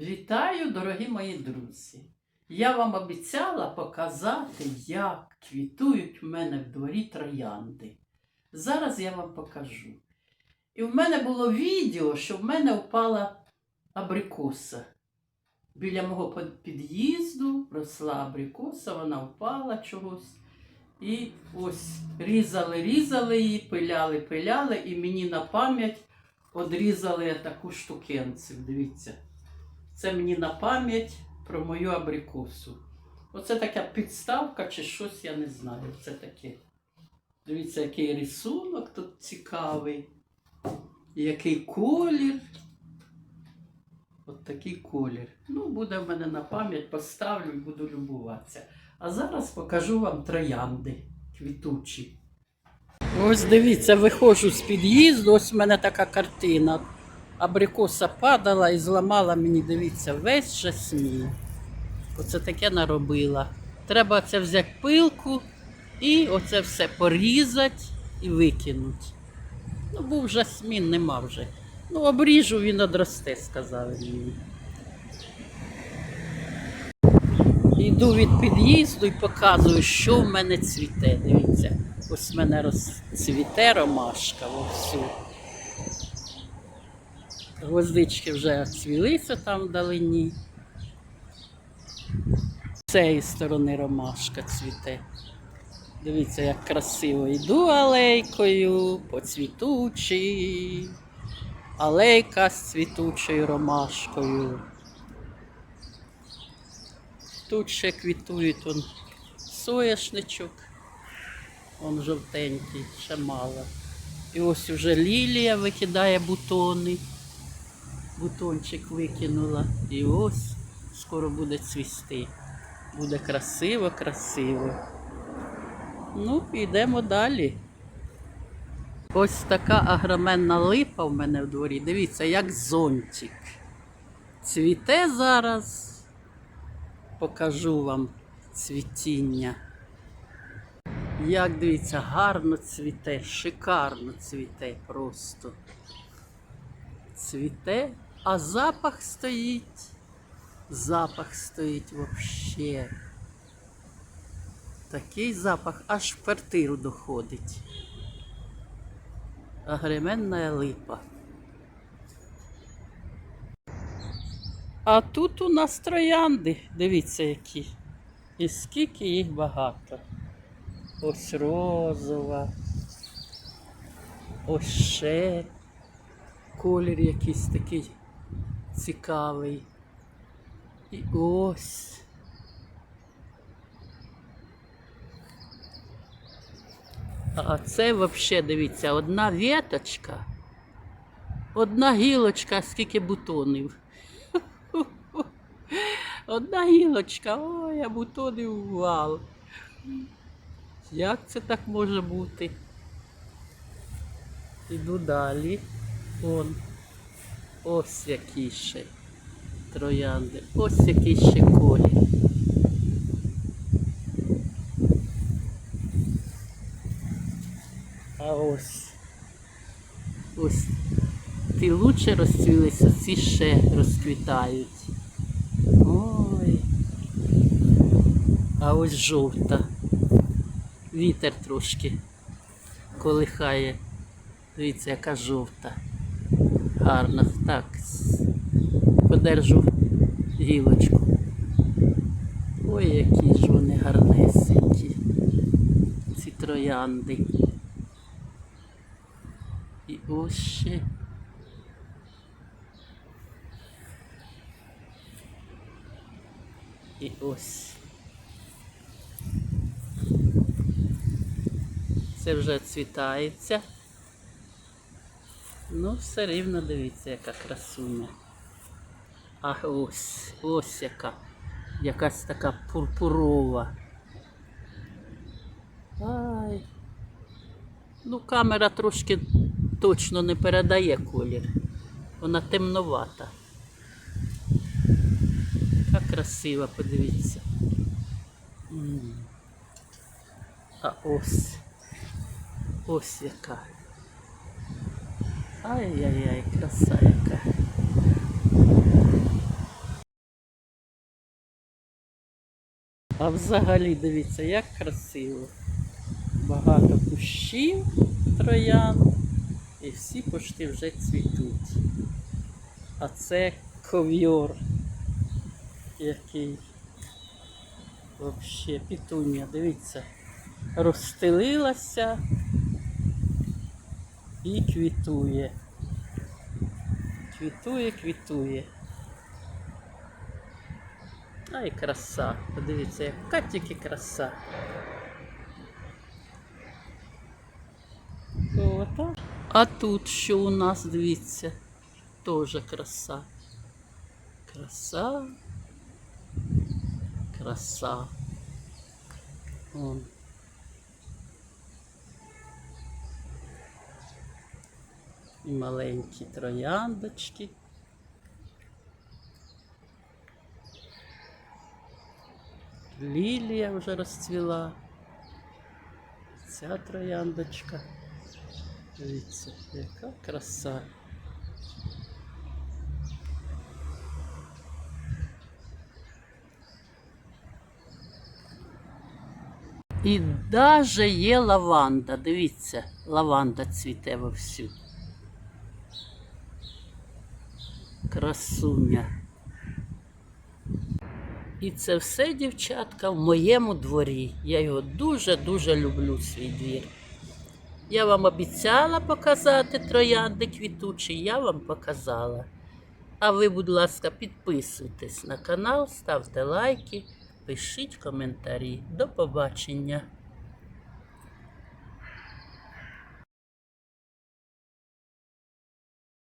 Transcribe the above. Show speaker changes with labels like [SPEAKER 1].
[SPEAKER 1] Вітаю, дорогі мої друзі! Я вам обіцяла показати, як квітують в мене в дворі троянди. Зараз я вам покажу. І в мене було відео, що в мене впала абрикоса. Біля мого під'їзду росла абрикоса, вона впала чогось. І ось різали, різали її, пиляли, пиляли, і мені на пам'ять одрізали таку штукенцю. Дивіться. Це мені на пам'ять про мою абрикосу. Оце така підставка чи щось, я не знаю. Це таке. Дивіться, який рисунок тут цікавий. Який колір. От такий колір. Ну, буде в мене на пам'ять, поставлю і буду любуватися. А зараз покажу вам троянди квітучі. Ось дивіться, виходжу з під'їзду, ось в мене така картина. Абрикоса падала і зламала мені, дивіться, весь жасмін. Оце таке наробила. Треба це взяти пилку і оце все порізати і викинути. Ну, був жасмін, нема вже. Ну, обріжу, він одросте, сказали мені. Йду від під'їзду і показую, що в мене цвіте. Дивіться, ось в мене розцвіте ромашка вовсю. Гвоздички вже цвілися там вдалині. З цієї сторони ромашка цвіте. Дивіться, як красиво йду алейкою по цвітучій. Алейка з цвітучою ромашкою. Тут ще квітують он соняшничок. Он жовтенький, ще мало. І ось уже лілія викидає бутони. Бутончик викинула. І ось скоро буде цвісти. Буде красиво, красиво. Ну, йдемо далі. Ось така агроменна липа в мене в дворі. Дивіться, як зонтик. Цвіте зараз. Покажу вам цвітіння. Як дивіться, гарно цвіте, шикарно цвіте просто. Цвіте, а запах стоїть. Запах стоїть вообще. Такий запах аж в квартиру доходить. Агременна липа. А тут у нас троянди, дивіться які. І скільки їх багато. Ось розова. Ось ще колір якийсь такий цікавий. І ось. А це взагалі, дивіться, одна віточка, одна гілочка, скільки бутонів. Одна гілочка, ой, а бутонів вал. Як це так може бути? Іду далі. Вон. Ось які ще троянди. Ось який ще колір. А ось. Ось. Ті лучше розцвілися, ці ще розквітають. Ой. А ось жовта. Вітер трошки колихає. Дивіться, яка жовта. Гарна. Так. Подержу гілочку. Ой, які ж вони гарнесенькі. Ці троянди. І ось ще. І ось. Це вже цвітається. Ну, все рівно дивіться, яка красуня. А ось, ось яка. Якась така пурпурова. Ай. Ну, камера трошки точно не передає колір. Вона темновата. Яка красива, подивіться. А ось. Ось яка. Ай-яй-яй, краса яка. А взагалі, дивіться, як красиво. Багато кущів, троян і всі почти вже цвітуть. А це ковьор, який взагалі пітуня, дивіться, розстелилася і квітує. Квітує, квітує. Ай, краса. Подивіться, яка тільки краса. Отак. А тут що у нас, дивіться, теж краса. Краса. Краса. Вон. Маленькі трояндочки. Лілія вже розцвіла. Ця трояндочка. Дивіться, яка краса. І даже є лаванда. Дивіться, лаванда цвіте вовсю. Красуня. І це все, дівчатка, в моєму дворі. Я його дуже-дуже люблю, свій двір. Я вам обіцяла показати троянди квітучі, я вам показала. А ви, будь ласка, підписуйтесь на канал, ставте лайки, пишіть коментарі. До побачення!